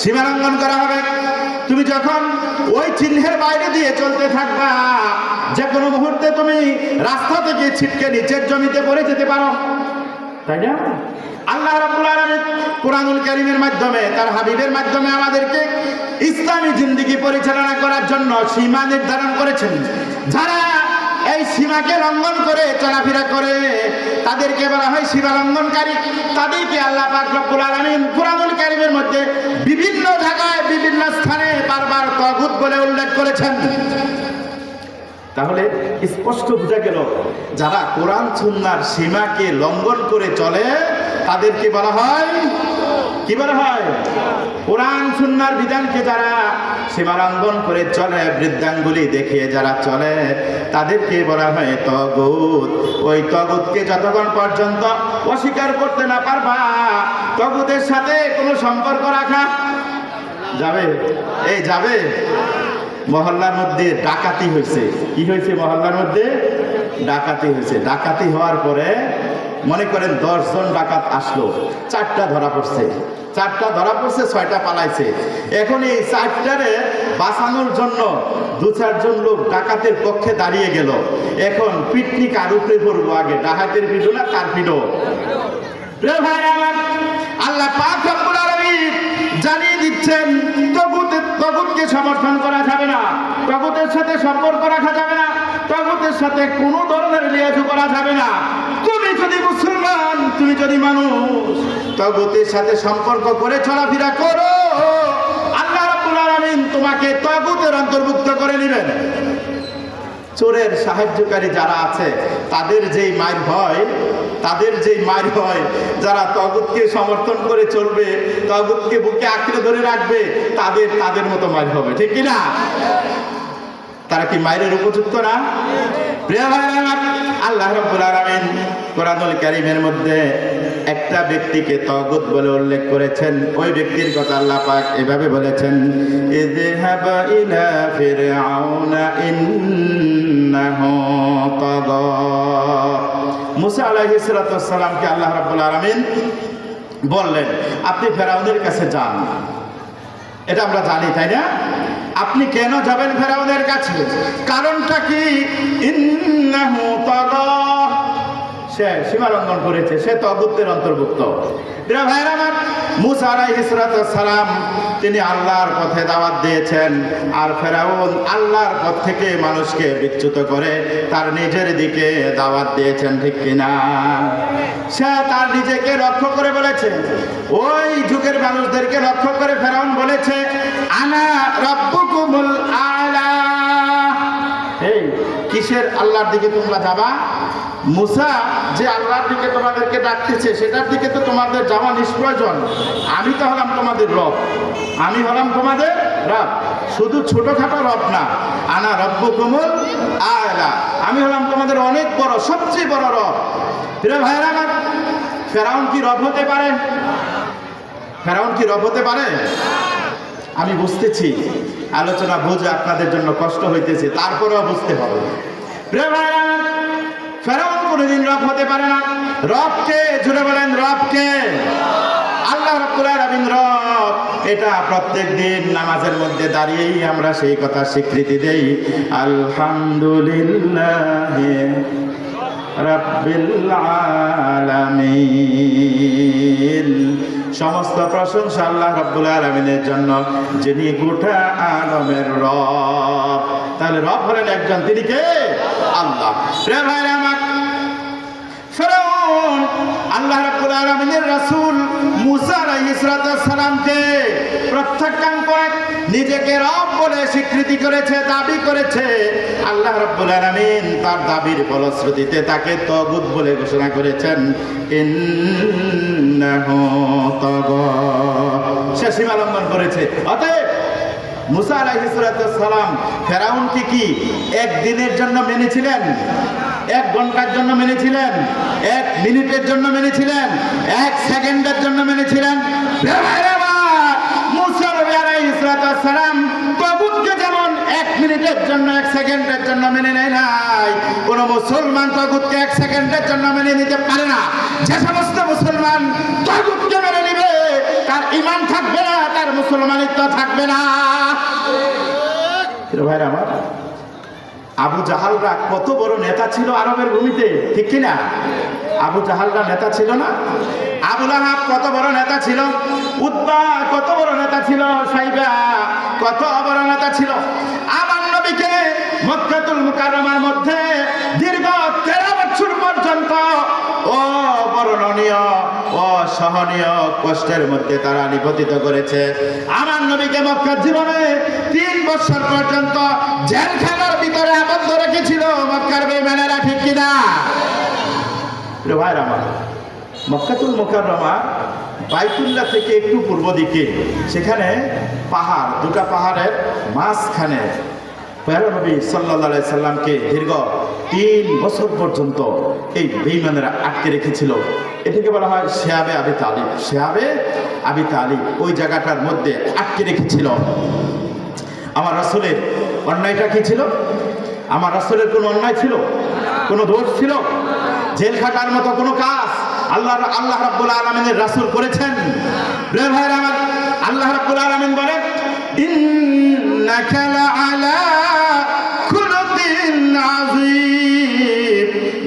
সীমা লঙ্ঘন করা হবে। তুমি যখন ওই চিহ্নের বাইরে দিয়ে চলতে থাকবা যে কোনো মুহূর্তে তুমি রাস্তা থেকে ছিটকে নিচের জমিতে পড়ে যেতে পারো। তাই না? আল্লাহ রাব্বুল আলামিন কোরআনুল কারীমের মাধ্যমে, তার হাবিবের মাধ্যমে আমাদেরকে ইসলামী জিন্দেগি পরিচালনা করার জন্য সীমা নির্ধারণ করেছেন। যারা এই সীমাকে লঙ্ঘন করে, চলাফেরা করে। তাদেরকে বলা হয় সীমা লঙ্ঘনকারী। তাদেরকে আল্লাহ পাকুল আলমিন কুরামুল কারিমের মধ্যে বিভিন্ন জায়গায়, বিভিন্ন স্থানে বারবার তগুত বলে উল্লেখ করেছেন। তাহলে স্পষ্ট বোঝা গেল, যারা কোরআন, সুন্নার সীমাকে লঙ্ঘন করে চলে তাদেরকে বলা হয়, কি বলা হয়? কোরআন, সুন্নার বিধানকে যারা সীমা করে চলে, বৃদ্ধাঙ্গুলি দেখিয়ে যারা চলে, তাদেরকে বলা হয় তগুত। ওই তগুতকে যতক্ষণ পর্যন্ত অস্বীকার করতে না পারবা, তগুতের সাথে কোনো সম্পর্ক রাখা যাবে? এই যাবে? মহল্লার মধ্যে ডাকাতি হয়েছে। কি হয়েছে মহল্লার মধ্যে? ডাকাতি হয়েছে। ডাকাতি হওয়ার পরে মনে করেন জন ডাকাত আসলো। চারটা ধরা পড়ছে। চারটা ধরা পড়ছে, ছয়টা পালাইছে। এখন এই চারটারে বাঁচানোর জন্য দু চারজন লোক ডাকাতের পক্ষে দাঁড়িয়ে গেল। এখন পিটনি কার উপরে পড়ব আগে, ডাকাতের পিঠো না কার পিঠো? ভাই, আমার আল্লাহ জানিয়ে দিচ্ছেন তগুতকে সমর্থন করা যাবে না। তগুতের সাথে সম্পর্ক রাখা যাবে না। তগুতের সাথে কোনো ধরনের লিয়াজু করা যাবে না। তুমি যদি মুসলমান, তুমি যদি মানুষ তগুতের সাথে সম্পর্ক করে চলাফেরা করো। আল্লাহ রাব্বুল আলামিন তোমাকে তগুতের অন্তর্ভুক্ত করে নেবেন। চোরের সাহায্যকারী যারা আছে, তাদের যেই মার হয় তাদের যেই মার হয় যারা তগুতকে সমর্থন করে চলবে তগুতকে বুকে আঁকড়ে ধরে রাখবে, তাদের তাদের মতো মার হবে, ঠিক কি না তারা কি মায়ের উপযুক্ত না? প্রিয় আল্লাহ রাব্বুল আলামিন কোরআনুল কারীমের মধ্যে একটা ব্যক্তিকে তগুত বলে উল্লেখ করেছেন। ওই ব্যক্তির কথা আল্লাহ পাক এভাবে বলেছেন ইযহাব ইলা ফিরআউনা ইন্নাহু তাগা। মুসা আলাইহিস সালাতু সালামকে আল্লাহ রাব্বুল আলামিন বললেন, আপনি ফেরাউনের কাছে যান। এটা আমরা জানি, তাই না? আপনি কেন যাবেন ফেরাউনের কাছে? কারণটা কি? ইন্নাহু তাগা সে সীমা লঙ্ঘন করেছে, সে তগুতের অন্তর্ভুক্ত। তিনি আল্লাহর পথে দাওয়াত দিয়েছেন, আর ফেরাউন আল্লাহর পথ থেকে মানুষকে বিচ্যুত করে তার নিজের দিকে দাওয়াত দিয়েছেন, ঠিক কিনা? সে তার নিজেকে লক্ষ্য করে বলেছে, ওই যুগের মানুষদেরকে লক্ষ্য করে ফেরাউন বলেছে, আনা রব্বুকুমুল আলা। এই, কিসের আল্লাহর দিকে তোমরা যাবা? মুসা যে আল্লাহর দিকে তোমাদেরকে ডাকতেছে সেটার দিকে তো তোমাদের যাওয়া নিষ্প্রয়োজন। আমি তো হলাম তোমাদের রব। আমি হলাম তোমাদের রব। শুধু ছোটখাটো রব না আনা রব্ব কোমল আয়লা আমি হলাম তোমাদের অনেক বড় সবচেয়ে বড় রব। প্রিয় ভাইরা আমার ফেরাউন কি রব হতে পারে? ফেরাউন কি রব হতে পারে? আমি বুঝতেছি। আলোচনা বুঝে আপনাদের জন্য কষ্ট হইতেছে তারপরেও বুঝতে হবে। প্রিয় আমার, ফেরাউন কোনোদিন রব হতে পারে না। রবকে, জুড়ে বলেন রবকে। আল্লাহ এটা প্রত্যেক দিন নামাজের মধ্যে দাঁড়িয়েই আমরা সেই কথা স্বীকৃতি দেই। আলহামদুলিল্লাহ সমস্ত প্রশংসা আল্লাহ রাব্বুল আলামিনের জন্য, যিনি গোটা আলমের রব। তাহলে রব হলেন একজন, তিনি কে? আল্লাহ। আল্লাহ রাব্বুল আলামিনের রাসূল মুসা আলাইহিস সালামকে প্রত্যাখ্যান করে, নিজেকে রব বলে স্বীকৃতি করেছে, দাবি করেছে। আল্লাহ রাব্বুল আলামিন তার দাবির ফলশ্রুতিতে তাকে তগুত বলে ঘোষণা করেছেন সে সীমা লঙ্ঘন করেছে। অতএব মুসা আলাইহিস সালাম ফেরাউনকে কি একদিনের জন্য মেনেছিলেন? এক ঘণ্টার জন্য মেনেছিলেন? এক মিনিটের জন্য মেনেছিলেন? এক সেকেন্ডের জন্য মেনেছিলেন? যেমন এক মিনিটের জন্য, এক সেকেন্ডের জন্য মেনে নেয় কোন মুসলমান এক সেকেন্ডের জন্য মেনে নিতে পারে না। সমস্ত মুসলমান মেনে তার ইমান থাকবে না, তার মুসলমানিত্ব থাকবে না। ভাইরা আমার, আবু জাহালরা কত বড় নেতা ছিল আরবের ভূমিতে, ঠিক কিনা আবু জাহালরা নেতা ছিল না? আবু লাহাব কত বড় নেতা ছিল? উদ্বা কত বড় নেতা ছিল? সাইবা কত বড় নেতা ছিল? আমার নবীকে মক্কাতুল মুকাররমার মধ্যে দীর্ঘ তেরো বছর পর্যন্ত ও সহনীয় কষ্টের মধ্যে তারা নিপতিত করেছে। আমার নবীকে মক্কার জীবনে তিন বছর পর্যন্ত জেলখানার ভিতরে আবদ্ধ রেখেছিল। মক্কার বেমানেরা ঠিক কিনা? ভাইরা আমার, মক্কাতুল মোকাররমা বাইতুল্লাহ থেকে একটু পূর্ব দিকে, সেখানে পাহাড়, দুটা পাহাড়ের মাঝখানে নবী সাল্লাহ সাল্লামকে দীর্ঘ তিন বছর পর্যন্ত এই বেইমানেরা আটকে রেখেছিল। এটাকে বলা হয় শেয়াবে আবি তালিব। শেয়াবে আবি তালিব ওই জায়গাটার মধ্যে আটকে রেখেছিল। আমার রাসূলের অন্যায়টা কি ছিল? আমার রাসূলের কোনো অন্যায় ছিল? কোনো দোষ ছিল? জেল খাটার মতো কোনো কাজ আল্লাহ আল্লাহ রাব্বুল আলামিনের রাসুল করেছেন? আল্লাহ রাব্বুল আলামিন বলেন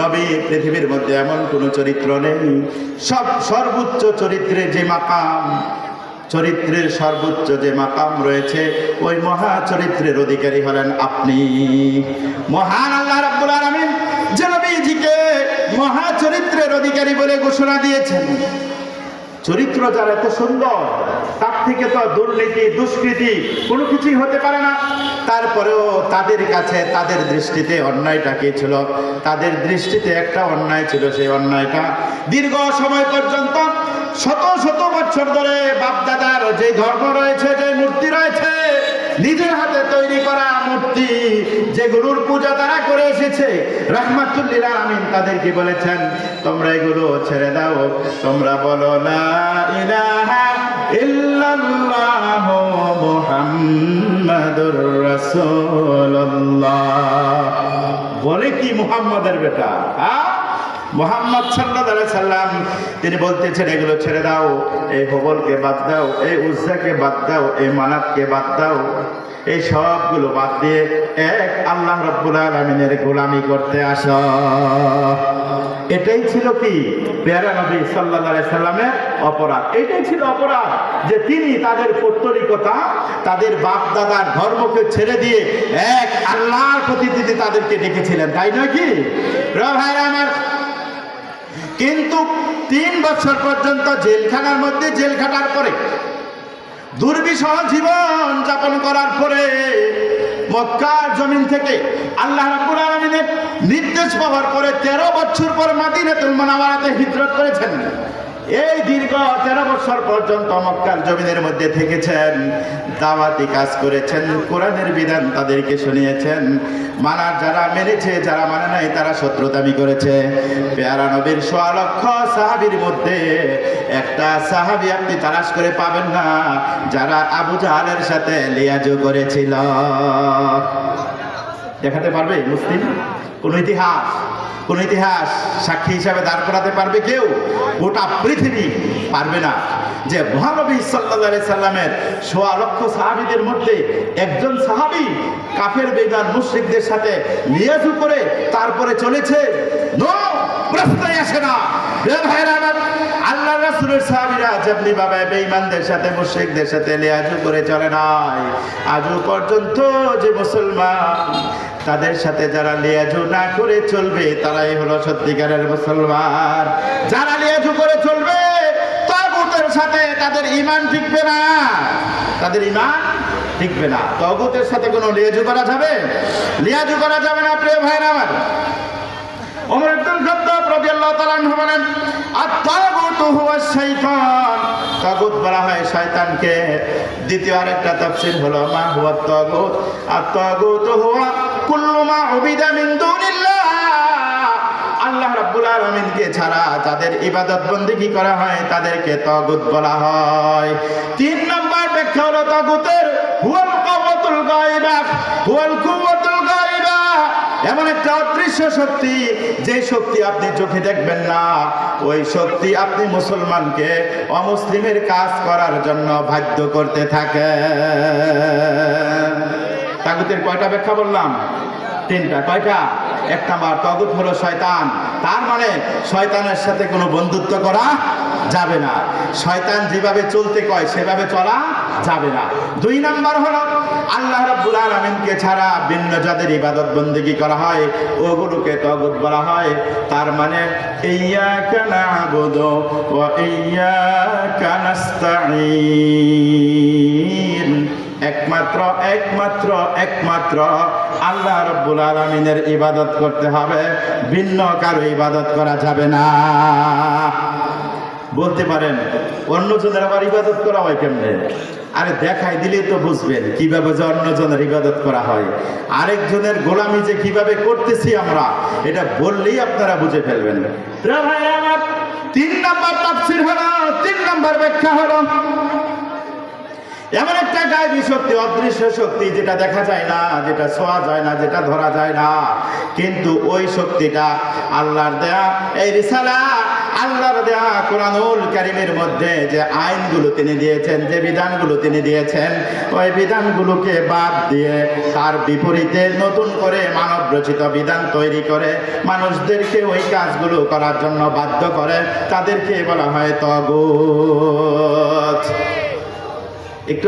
নবী পৃথিবীর মধ্যে এমন কোনো চরিত্র নেই। সব সর্বোচ্চ চরিত্রে যে মাকাম, চরিত্রের সর্বোচ্চ যে মাকাম রয়েছে, ওই মহা চরিত্রের অধিকারী হলেন আপনি। মহান আল্লাহ রাব্বুল আলামিন যে নবীজিকে মহা চরিত্রের অধিকারী বলে ঘোষণা দিয়েছেন। চরিত্র যার এত সুন্দর, তার থেকে তো দুর্নীতি, দুষ্কৃতি কোনো কিছুই হতে পারে না। তারপরেও তাদের কাছে, তাদের দৃষ্টিতে অন্যায়টা কি ছিল? তাদের দৃষ্টিতে একটা অন্যায় ছিল সেই অন্যায়টা। দীর্ঘ সময় পর্যন্ত শত শত বছর ধরে বাপদাদার যে ধর্ম রয়েছে, যে মূর্তি রয়েছে নিজের হাতে তৈরি করা মূর্তি যেগুলোর পূজা তারা করে এসেছে, রহমাতুল্লিল আমিন তাদেরকে বলেছেন, তোমরা এগুলো ছেড়ে দাও, তোমরা বলো না বলে কি মুহাম্মাদের বেটা হ্যাঁ? মোহাম্মদ সাল্লাহ সাল্লাম, তিনি বলতেছেন, এগুলো ছেড়ে দাও, এই হবলকে বাদ দাও, এই উজ্জাকে বাদ দাও, এই মানাতকে বাদ দাও, এই সবগুলো বাদ দিয়ে এক আল্লাহ রব্বুল আলমিনের গোলামি করতে আস। এটাই ছিল কি? পেয়ারা নবী সাল্লাহ সাল্লামের অপরাধ। এটাই ছিল অপরাধ যে তিনি তাদের পৌত্তলিকতা, তাদের বাপ দাদার ধর্মকে ছেড়ে দিয়ে এক আল্লাহর প্রতি তিনি তাদেরকে ডেকেছিলেন। তাই নয় কি? ভাইরা আমার কিন্তু তিন বছর পর্যন্ত জেলখানার মধ্যে জেল খাটার পরে, দুর্বিষহ জীবন যাপন করার পরে মক্কার জমিন থেকে আল্লাহ রাব্বুল আলামিনের নির্দেশ পাওয়ার পরে তেরো বছর পর মাদিনাতুল মুনাওয়ারাতে হিজরত করেছেন। এই দীর্ঘ তেরো বছর পর্যন্ত মক্কার জমিনের মধ্যে থেকেছেন। দাওয়াতি কাজ করেছেন, কোরআনের বিধান তাদেরকে শুনিয়েছেন। মানার যারা মেনেছে, যারা মানে নাই, তারা শত্রুতামি করেছে। পেয়ারা নবীর সোয়া সাহাবির মধ্যে একটা সাহাবি আপনি তালাশ করে পাবেন না, যারা আবু জাহালের সাথে লিয়াজু করেছিল। দেখাতে পারবে মুসলিম কোন ইতিহাস? কোন ইতিহাস সাক্ষী হিসাবে দাঁড় করাতে পারবে কেউ? গোটা পৃথিবী পারবে না। যে মহানবী সাল্লা সাল্লামের সোয়া লক্ষ সাহাবিদের মধ্যে একজন সাহাবি কাফের বেগান মুশ্রিকদের সাথে নিয়াজু করে তারপরে চলেছে প্রশ্নই আসে না। আল্লাহ রাসূলের সাহাবীরা যেমনি ভাবে বেঈমানদের সাথে, মুশরিকদের সাথে লিয়াজু করে চলে নাই। আজও পর্যন্ত যে মুসলমান তাদের সাথে যারা লিয়াজু না করে চলবে, তারাই হলো সত্যিকারের মুসলমান। যারা লিয়াজু করে চলবে, তাগুতের সাথে তাদের ইমান টিকবে না। তাদের ইমান টিকবে না। তগুতের সাথে কোনো লিয়াজু করা যাবে? লিয়াজু করা যাবে না, প্রিয় ভাইরা আমার। ওমর ইবনুল খাত্তাব রাদিয়াল্লাহু তাআলা বলেন শাইতান তাগুত বলা হয় শয়তানকে দ্বিতীয় আরেকটা তাফসীর হলো, মা হুয়া তাগুত। আত-তাগুতু হুয়া কুল্লু মা উবিদা আল্লাহ রাব্বুল আলামিনকে ছাড়া যাদের ইবাদত বন্দেগী করা হয়? তাদেরকে তাগুত বলা হয়। তিন নম্বর ব্যাখ্যা হলো তাগুতের, হুয়াল কাওয়াতুল গায়বা হুয়াল কুওয়াতুল এমন একটা অদৃশ্য শক্তি, যে শক্তি আপনি চোখে দেখবেন না। ওই শক্তি আপনি মুসলমানকে অমুসলিমের কাজ করার জন্য বাধ্য করতে থাকে। তাগুতের কয়টা ব্যাখ্যা বললাম? তিনটা। কয়টা? এক নাম্বার তগুত হলো শয়তান। তার মানে শয়তানের সাথে কোনো বন্ধুত্ব করা যাবে না। শয়তান যেভাবে চলতে কয়, সেভাবে চলা যাবে না। দুই নাম্বার হলো আল্লাহ রাব্বুল আলামিনকে ছাড়া ভিন্ন যাদের ইবাদত বন্দেগী করা হয়? ওগুলোকে তগুত বলা হয়। তার মানে ইয়্যাকা না'বুদু ওয়া ইয়্যাকা নাস্তাঈন। একমাত্র একমাত্র একমাত্র আল্লাহ রব্বুল আলমিনের ইবাদত করতে হবে। ভিন্ন কারও ইবাদত করা যাবে না। বলতে পারেন, অন্যজনের আবার ইবাদত করা হয় কেমনে? আরে দেখাই দিলেই তো বুঝবেন কীভাবে যে অন্যজনের ইবাদত করা হয়। আরেকজনের গোলামি যে কীভাবে করতেছি আমরা, এটা বললেই আপনারা বুঝে ফেলবেন। তিন নম্বর তাফসির হলো, তিন নম্বর ব্যাখ্যা হলো, এমন একটা গায়েবী শক্তি, অদৃশ্য শক্তি যেটা দেখা যায় না, যেটা ছোঁয়া যায় না, যেটা ধরা যায় না। কিন্তু ওই শক্তিটা আল্লাহর দেয়া, এই রিসালা আল্লাহর দেয়া কোরআনুল কারিমের মধ্যে যে আইনগুলো তিনি দিয়েছেন, যে বিধানগুলো তিনি দিয়েছেন, ওই বিধানগুলোকে বাদ দিয়ে তার বিপরীতে নতুন করে মানব রচিত বিধান তৈরি করে মানুষদেরকে ওই কাজগুলো করার জন্য বাধ্য করে, তাদেরকে বলা হয় তগুত। একটু